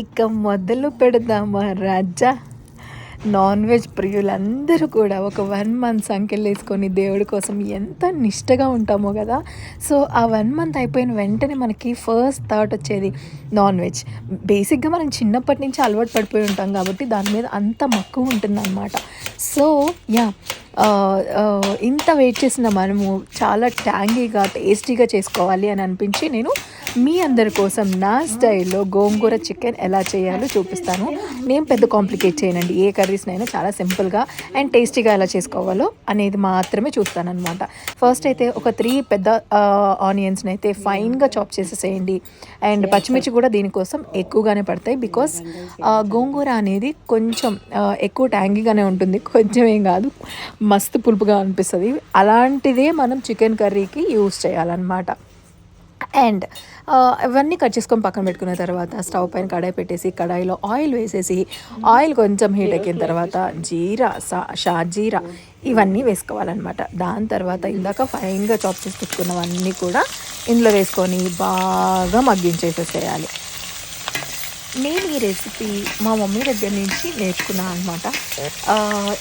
ఇక మొదలు పెడదామా రాజా. నాన్ వెజ్ ప్రియులందరూ కూడా ఒక వన్ మంత్ సంఖ్యలు వేసుకొని దేవుడి కోసం ఎంత నిష్టగా ఉంటామో కదా. సో ఆ వన్ మంత్ అయిపోయిన వెంటనే మనకి ఫస్ట్ థాట్ వచ్చేది నాన్ వెజ్ బేసిక్గా మనం చిన్నప్పటి నుంచి అలవాటు పడిపోయి ఉంటాం కాబట్టి దాని మీద అంత మక్కువ ఉంటుందన్నమాట. సో యా ఇంత వెయిట్ చేసిన మనము చాలా ట్యాంగీగా టేస్టీగా చేసుకోవాలి అని అనిపించి నేను మీ అందరి కోసం నా స్టైల్లో గోంగూర చికెన్ ఎలా చేయాలో చూపిస్తాను. నేను పెద్ద కాంప్లికేట్ చేయనండి. ఏ కర్రీస్నైనా చాలా సింపుల్గా అండ్ టేస్టీగా ఎలా చేసుకోవాలో అనేది మాత్రమే చూస్తానన్నమాట. ఫస్ట్ అయితే ఒక త్రీ పెద్ద ఆనియన్స్ని అయితే ఫైన్గా చాప్ చేసేసేయండి. అండ్ పచ్చిమిర్చి కూడా దీనికోసం ఎక్కువగానే పడతాయి బికాస్ గోంగూర అనేది కొంచెం ఎక్కువ ట్యాంగీగానే ఉంటుంది. కొంచెం ఏం కాదు మస్తు పులుపుగా అనిపిస్తుంది. అలాంటిదే మనం చికెన్ కర్రీకి యూస్ చేయాలన్నమాట. అండ్ ఇవన్నీ కట్ చేసుకొని పక్కన పెట్టుకున్న తర్వాత స్టవ్ పైన కడాయి పెట్టేసి కడాయిలో ఆయిల్ వేసేసి ఆయిల్ కొంచెం హీట్ ఎక్కిన తర్వాత జీరా సా షాజీరా ఇవన్నీ వేసుకోవాలన్నమాట. దాని తర్వాత ఇందాక ఫైన్గా చాప్ చేసి పెట్టుకున్నవన్నీ కూడా ఇందులో వేసుకొని బాగా మగ్గించేసేసేయాలి. నేను ఈ రెసిపీ మా మమ్మీ దగ్గర నుంచి నేర్చుకున్నాను అనమాట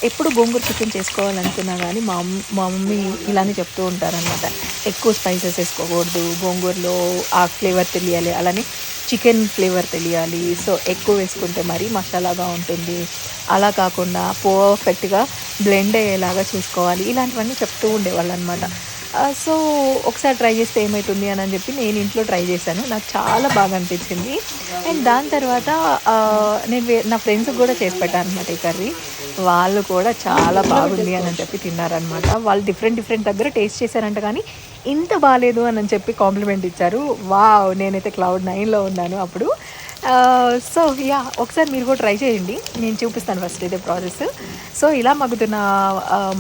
ఎప్పుడు గోంగూర చికెన్ చేసుకోవాలనుకున్నా కానీ మా మా మమ్మీ ఇలానే చెప్తూ ఉంటారనమాట ఎక్కువ స్పైసెస్ వేసుకోకూడదు గోంగూరలో ఆ ఫ్లేవర్ తెలియాలి అలానే చికెన్ ఫ్లేవర్ తెలియాలి. సో ఎక్కువ వేసుకుంటే మరీ మసాలాగా ఉంటుంది. అలా కాకుండా పర్ఫెక్ట్గా బ్లెండ్ అయ్యేలాగా చూసుకోవాలి. ఇలాంటివన్నీ చెప్తూ ఉండేవాళ్ళు అనమాట సో ఒకసారి ట్రై చేస్తే ఏమవుతుంది అని అని చెప్పి నేను ఇంట్లో ట్రై చేశాను. నాకు చాలా బాగా అనిపించింది. అండ్ దాని తర్వాత నేను నా ఫ్రెండ్స్కి కూడా చేసి పెట్టాను అనమాట ఈ కర్రీ. వాళ్ళు కూడా చాలా బాగుంది అని చెప్పి తిన్నారనమాట వాళ్ళు డిఫరెంట్ డిఫరెంట్ దగ్గర టేస్ట్ చేశారంట కానీ ఇంత బాగాలేదు అని చెప్పి కాంప్లిమెంట్ ఇచ్చారు. వావ్ నేనైతే క్లౌడ్ నైన్లో ఉన్నాను అప్పుడు. సో యా ఒకసారి మీరు కూడా ట్రై చేయండి. నేను చూపిస్తాను ఫస్ట్ ఇదే ప్రాసెస్. సో ఇలా మగ్గుతున్న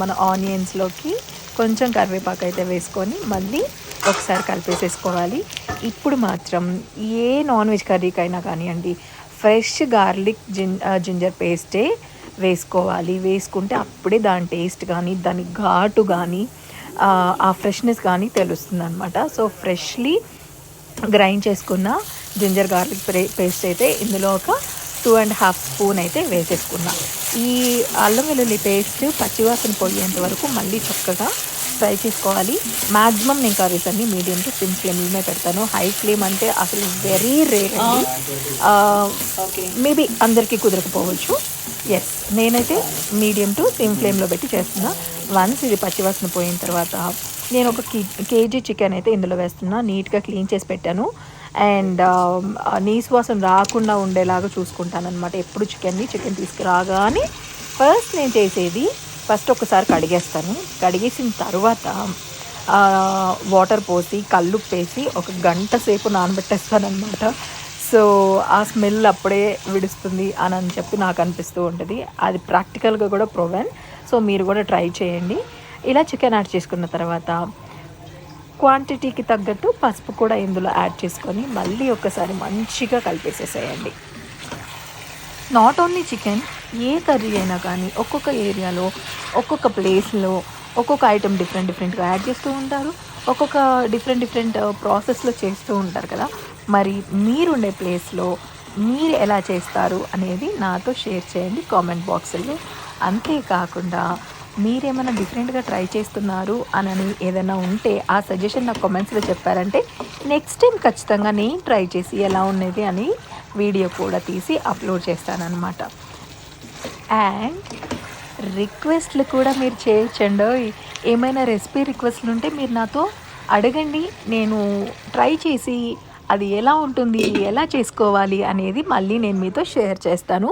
మన ఆనియన్స్లోకి కొంచెం కరివేపాకు అయితే వేసుకొని మళ్ళీ ఒకసారి కలిపేసేసుకోవాలి. ఇప్పుడు మాత్రం ఏ నాన్ వెజ్ కర్రీకైనా కానివ్వండి ఫ్రెష్ గార్లిక్ జిన్ జింజర్ పేస్టే వేసుకోవాలి. వేసుకుంటే అప్పుడే దాని టేస్ట్ కానీ దాని ఘాటు కానీ ఆ, ఫ్రెష్నెస్ కానీ తెలుస్తుంది అనమాట సో ఫ్రెష్లీ గ్రైండ్ చేసుకున్న జింజర్ గార్లిక్ పేస్ట్ అయితే ఇందులో ఒక టూ అండ్ హాఫ్ స్పూన్ అయితే వేసేసుకున్నా. ఈ అల్లం వెల్లుల్లి పేస్ట్ పచ్చివాసన పోయేంత వరకు మళ్ళీ చక్కగా ఫ్రై చేసుకోవాలి. మ్యాక్సిమం నేను కర్రీస్ అన్ని మీడియం టు సిమ్ ఫ్లేమ్లోనే పెడతాను. హై ఫ్లేమ్ అంటే అసలు వెరీ రేర్ అండి. మేబీ అందరికీ కుదరకపోవచ్చు. ఎస్ నేనైతే మీడియం టు సిమ్ ఫ్లేమ్లో పెట్టి చేస్తున్నా. వన్స్ ఇది పచ్చివాసన పోయిన తర్వాత నేను ఒక కేజీ చికెన్ అయితే ఇందులో వేస్తున్నా. నీట్గా క్లీన్ చేసి పెట్టాను. అండ్ నీసు వాసన రాకుండా ఉండేలాగా చూసుకుంటాను అనమాట ఎప్పుడు చికెన్ని చికెన్ తీసుకురాగానే ఫస్ట్ నేను చేసేది ఫస్ట్ ఒకసారి కడిగేస్తాను. కడిగేసిన తర్వాత వాటర్ పోసి కల్లుప్పేసి ఒక గంట సేపు నానబెట్టేస్తాను అనమాట సో ఆ స్మెల్ అప్పుడే విడుస్తుంది అని అని చెప్పి నాకు అనిపిస్తూ ఉంటుంది. అది ప్రాక్టికల్గా కూడా ప్రొవెన్. సో మీరు కూడా ట్రై చేయండి. ఇలా చికెన్ యాడ్ చేసుకున్న తర్వాత క్వాంటిటీకి తగ్గట్టు పసుపు కూడా ఇందులో యాడ్ చేసుకొని మళ్ళీ ఒకసారి మంచిగా కలిపేసేసేయండి. నాట్ ఓన్లీ చికెన్ ఏ కర్రీ అయినా కానీ ఒక్కొక్క ఏరియాలో ఒక్కొక్క ప్లేస్లో ఒక్కొక్క ఐటెం డిఫరెంట్ డిఫరెంట్గా యాడ్ చేస్తూ ఉంటారు. ఒక్కొక్క డిఫరెంట్ డిఫరెంట్ ప్రాసెస్లో చేస్తూ ఉంటారు కదా. మరి మీరుండే ప్లేస్లో మీరు ఎలా చేస్తారు అనేది నాతో షేర్ చేయండి కామెంట్ బాక్స్లో అంతేకాకుండా మీరేమైనా డిఫరెంట్గా ట్రై చేస్తున్నారు అని ఏదైనా ఉంటే ఆ సజెషన్ నాకు కామెంట్స్లో చెప్పారంటే నెక్స్ట్ టైం ఖచ్చితంగా నేను ట్రై చేసి ఎలా ఉన్నది అని వీడియో కూడా తీసి అప్లోడ్ చేస్తానన్నమాట. అండ్ రిక్వెస్ట్లు కూడా మీరు చేయొచ్చండి? ఏమైనా రెసిపీ రిక్వెస్ట్లు ఉంటే మీరు నాతో అడగండి. నేను ట్రై చేసి అది ఎలా ఉంటుంది ఎలా చేసుకోవాలి అనేది మళ్ళీ నేను మీతో షేర్ చేస్తాను.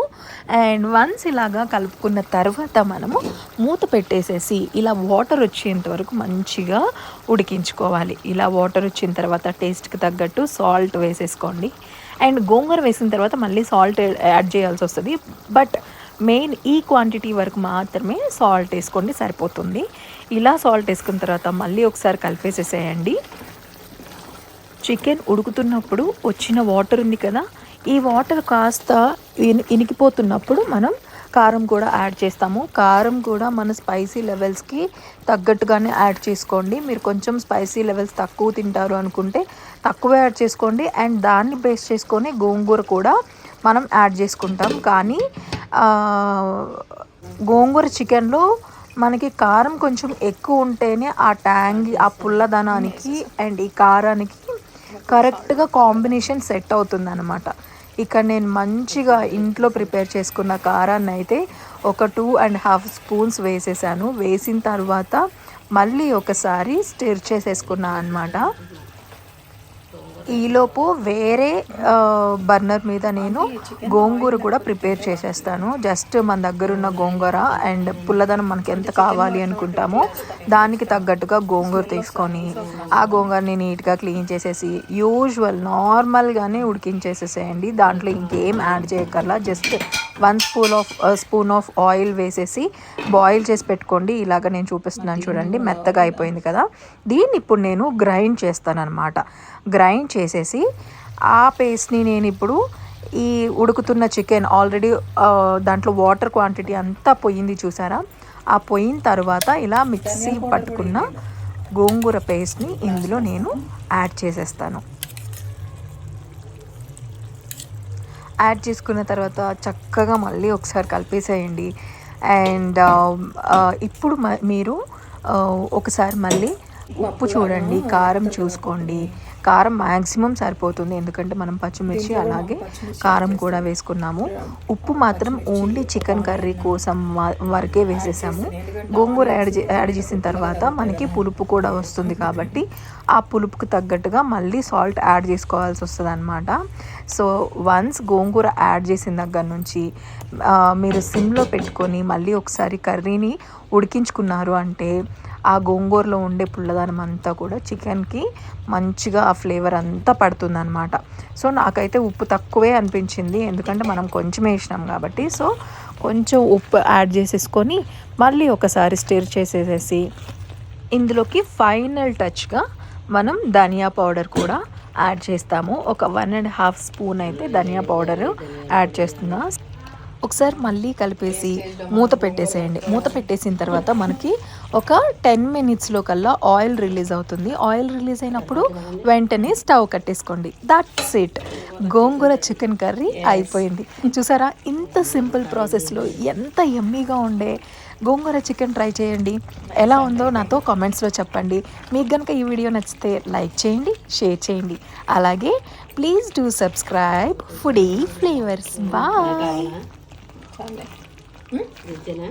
అండ్ వన్స్ ఇలాగా కలుపుకున్న తర్వాత మనము మూత పెట్టేసేసి ఇలా వాటర్ వచ్చేంత వరకు మంచిగా ఉడికించుకోవాలి. ఇలా వాటర్ వచ్చిన తర్వాత టేస్ట్కి తగ్గట్టు సాల్ట్ వేసేసుకోండి. అండ్ గోంగూర వేసిన తర్వాత మళ్ళీ సాల్ట్ యాడ్ చేయాల్సి వస్తుంది. బట్ మెయిన్ ఈ క్వాంటిటీ వరకు మాత్రమే సాల్ట్ వేసుకోండి సరిపోతుంది. ఇలా సాల్ట్ వేసుకున్న తర్వాత మళ్ళీ ఒకసారి కలిపేసేసేయండి. చికెన్ ఉడుకుతున్నప్పుడు వచ్చిన వాటర్ ఉంది కదా ఈ వాటర్ కాస్త ఇనికిపోతున్నప్పుడు మనం కారం కూడా యాడ్ చేస్తాము. కారం కూడా మన స్పైసీ లెవెల్స్కి తగ్గట్టుగానే యాడ్ చేసుకోండి. మీరు కొంచెం స్పైసీ లెవెల్స్ తక్కువ తింటారు అనుకుంటే తక్కువ యాడ్ చేసుకోండి. అండ్ దాన్ని బేస్ చేసుకొని గోంగూర కూడా మనం యాడ్ చేసుకుంటాం. కానీ గోంగూర చికెన్లో మనకి కారం కొంచెం ఎక్కువ ఉంటేనే ఆ ట్యాంగ్ ఆ పుల్లదనానికి అండ్ ఈ కారానికి కరెక్ట్గా కాంబినేషన్ సెట్ అవుతుంది అనమాట ఇక్కడ నేను మంచిగా ఇంట్లో ప్రిపేర్ చేసుకున్న కారాన్ని అయితే ఒక టూ అండ్ హాఫ్ స్పూన్స్ వేసేసాను. వేసిన తర్వాత మళ్ళీ ఒకసారి స్టిర్ చేసేసుకున్నాను అనమాట ఈలోపు వేరే బర్నర్ మీద నేను గోంగూర కూడా ప్రిపేర్ చేసేస్తాను. జస్ట్ మన దగ్గర ఉన్న గోంగూర అండ్ పుల్లదనం మనకి ఎంత కావాలి అనుకుంటామో దానికి తగ్గట్టుగా గోంగూర తీసుకొని ఆ గోంగూరని నీట్గా క్లీన్ చేసేసి యూజువల్ నార్మల్గానే ఉడికించేసేసేయండి. దాంట్లో ఇంకేం add చేయక్కర్లా. Just one spoon of spoon of oil వేసేసి బాయిల్ చేసి పెట్టుకోండి. ఇలాగ నేను చూపిస్తున్నాను చూడండి మెత్తగా అయిపోయింది కదా. దీన్ని ఇప్పుడు నేను గ్రైండ్ చేస్తాను అనమాట గ్రైండ్ చేసేసి ఆ పేస్ట్ని నేను ఇప్పుడు ఈ ఉడుకుతున్న చికెన్ ఆల్రెడీ దాంట్లో వాటర్ క్వాంటిటీ అంతా పోయింది చూసారా? ఆ పోయిన తర్వాత ఇలా మిక్సీ పట్టుకున్న గోంగూర పేస్ట్ని ఇందులో నేను యాడ్ చేసేస్తాను. యాడ్ చేసుకున్న తర్వాత చక్కగా మళ్ళీ ఒకసారి కలిపేసేయండి. అండ్ ఇప్పుడు మ- మీరు ఒకసారి మళ్ళీ ఉప్పు చూడండి కారం చూసుకోండి. కారం మ్యాక్సిమం సరిపోతుంది. ఎందుకంటే మనం పచ్చిమిర్చి అలాగే కారం కూడా వేసుకున్నాము. ఉప్పు మాత్రం ఓన్లీ చికెన్ కర్రీ కోసం వరకే వేసేసాము. గోంగూర యాడ్ యాడ్ చేసిన తర్వాత మనకి పులుపు కూడా వస్తుంది కాబట్టి ఆ పులుపుకు తగ్గట్టుగా మళ్ళీ సాల్ట్ యాడ్ చేసుకోవాల్సి వస్తుంది అనమాట సో వన్స్ గోంగూర యాడ్ చేసిన దగ్గర నుంచి మీరు సిమ్లో పెట్టుకొని మళ్ళీ ఒకసారి కర్రీని ఉడికించుకున్నారు అంటే ఆ గోంగూరలో ఉండే పుల్లదనం అంతా కూడా చికెన్కి మంచిగా ఆ ఫ్లేవర్ అంతా పడుతుందనమాట సో నాకైతే ఉప్పు తక్కువే అనిపించింది. ఎందుకంటే మనం కొంచెం వేసినాం కాబట్టి. సో కొంచెం ఉప్పు యాడ్ చేసేసుకొని మళ్ళీ ఒకసారి స్టిర్ చేసేసేసి ఇందులోకి ఫైనల్ టచ్గా మనం ధనియా పౌడర్ కూడా యాడ్ చేస్తాము. ఒక వన్ అండ్ హాఫ్ స్పూన్ అయితే ధనియా పౌడర్ యాడ్ చేస్తున్నాం. ఒకసారి మళ్ళీ కలిపేసి మూత పెట్టేసేయండి. మూత పెట్టేసిన తర్వాత మనకి ఒక టెన్ మినిట్స్లో కల్లా ఆయిల్ రిలీజ్ అవుతుంది. ఆయిల్ రిలీజ్ అయినప్పుడు వెంటనే stove కట్టేసుకోండి. That's it gongura chicken curry అయిపోయింది. చూసారా? ఇంత సింపుల్ ప్రాసెస్లో ఎంత ఎమ్మీగా ఉండే గోంగూర చికెన్ ట్రై చేయండి. ఎలా ఉందో నాతో కామెంట్స్లో చెప్పండి. మీకు కనుక ఈ వీడియో నచ్చితే లైక్ చేయండి షేర్ చేయండి. అలాగే please do subscribe Foodie Flavours. Bye చాలే. ఇంతేనా